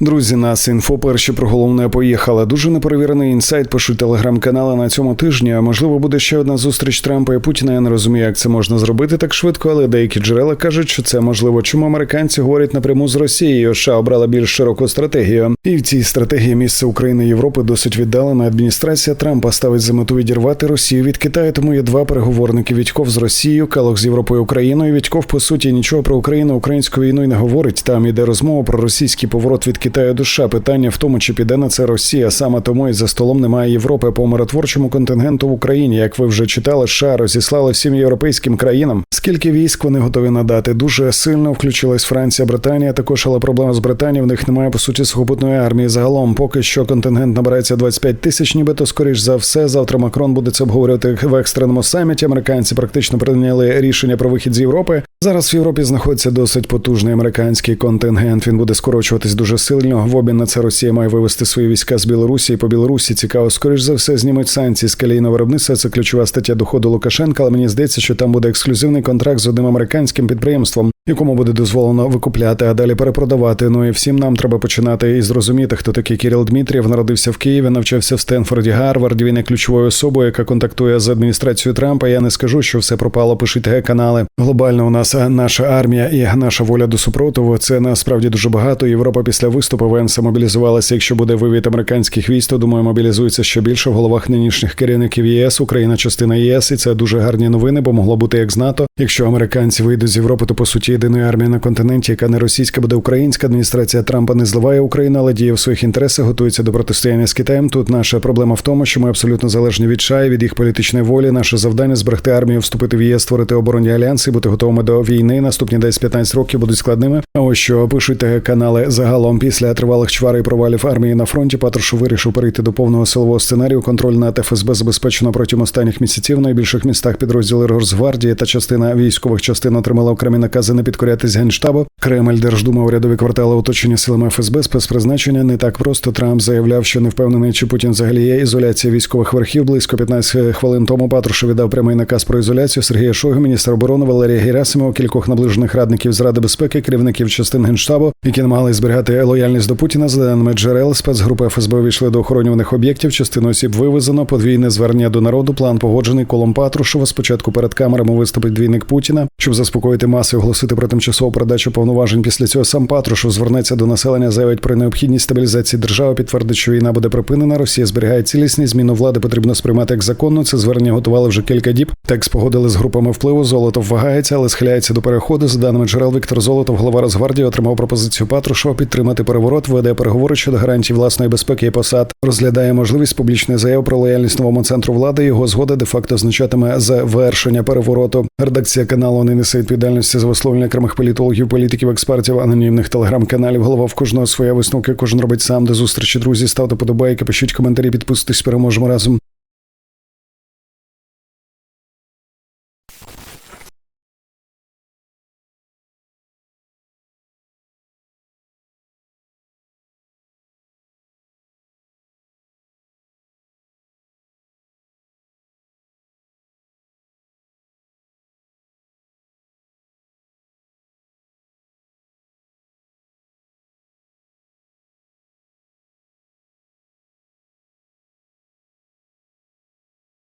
Друзі, нас інфо перші про головне поїхали. Дуже неперевірений інсайт пишуть телеграм-канали на цьому тижні. Можливо, буде ще одна зустріч Трампа і Путіна. Я не розумію, як це можна зробити так швидко, але деякі джерела кажуть, що це можливо. Чому американці говорять напряму з Росією? США обрала більш широку стратегію. І в цій стратегії місце України і Європи досить віддалена. Адміністрація Трампа ставить за мету відірвати Росію від Китаю. Тому є два переговорники: Вітьков з Росією, Калох з Європою Україною. Вітьков по суті нічого про Україну, українську війну й не говорить. Там іде розмова про російський поворот від Китаю до США. Питання в тому, чи піде на це Росія. Саме тому і за столом немає Європи по миротворчому контингенту в Україні. Як ви вже читали, США розіслали всім європейським країнам. Скільки військ вони готові надати? Дуже сильно включилась Франція, Британія. Також але проблема з Британією. В них немає по суті сухопутної армії. Загалом, поки що контингент набирається 25 тисяч. Нібито скоріш за все. Завтра Макрон буде це обговорювати в екстреному саміті. Американці практично прийняли рішення про вихід з Європи. Зараз в Європі знаходиться досить потужний американський контингент. Він буде скорочуватись дуже сильно. В обмін на це Росія має вивести свої війська з Білорусі і по Білорусі. Цікаво, скоріш за все, знімуть санкції з калійного виробництва. Це ключова стаття доходу Лукашенка. Але мені здається, що там буде ексклюзивний контракт з одним американським підприємством, якому буде дозволено викупляти, а далі перепродавати. Ну і всім нам треба починати і зрозуміти, хто такий Кіріл Дмитрієв. Народився в Києві, навчався в Стенфорді, Гарварді. Він є ключовою особою, яка контактує з адміністрацією Трампа. Я не скажу, що все пропало. Пишіть канали. Глобально у нас наша армія і наша воля до супротиву. Це насправді дуже багато. Європа після виступу ВНС мобілізувалася. Якщо буде вивід американських військ, то думаю, мобілізується ще більше в головах нинішніх керівників ЄС. Україна частина ЄС, і це дуже гарні новини, бо могло бути як з НАТО. Якщо американці вийдуть з Європи, то по суті єдиної армії на континенті, яка не російська, буде українська. Адміністрація Трампа не зливає Україну, але діє в своїх інтересах, готується до протистояння з Китаєм. Тут наша проблема в тому, що ми абсолютно залежні від США і від їх політичної волі. Наше завдання зберегти армію, вступити в ЄС, створити оборонні альянси, бути готовими до війни. Наступні десь 15 років будуть складними. А ось що пишуть канали загалом після тривалих чвар і провалів армії на фронті. Патрушу вирішив перейти до повного силового сценарію. Контроль над ФСБ забезпечено протягом останніх місяців. В найбільших містах підрозділи Росгвардії та частина військових частин отримала окремі накази не підкорятись генштабу. Кремль Держдума урядові квартали оточення силами ФСБ спецпризначення не так просто. Трамп заявляв, що не впевнений, чи Путін взагалі є ізоляція військових верхів. Близько 15 хвилин тому Патрушу віддав прямий наказ про ізоляцію. Сергія Шойгу, міністр оборони Валерія Герасимова, кількох наближених радників з ради безпеки, керівників частин генштабу, які намагались зберігати лояльність до Путіна. За даними джерел, спецгрупи ФСБ війшли до охоронюваних об'єктів. Частину осіб вивезено. Подвійне звернення до народу. План погоджений колом Патрушева. Спочатку перед камерами виступить двійник Путіна, щоб заспокоїти маси, і оголосити про тимчасову передачу повноважень. Після цього сам Патрушев звернеться до населення, заявить про необхідність стабілізації держави. Підтвердить, що війна буде припинена. Росія зберігає цілісність. Зміну влади потрібно сприймати як законно. Це звернення готували вже кілька діб. Текст погодили з групами впливу. Золотов вагається, але схиляється до переходу. За даними джерел Віктор Золотов, голова Росгвардії, отримав пропозицію Патрушева підтримати переворот, веде переговори щодо гарантій власної безпеки і посад. Розглядає можливість публічної заяви про лояльність новому центру влади. Його згода де факто означатиме завершення перевороту. Редакція каналу не несе відповідальності за висловлення окремих політологів, політиків, експертів, анонімних телеграм-каналів. Голова в кожного своя висновки. Кожен робить сам до зустрічі. Друзі, ставте подобайки, пишіть коментарі, підписуйтесь. Переможемо разом.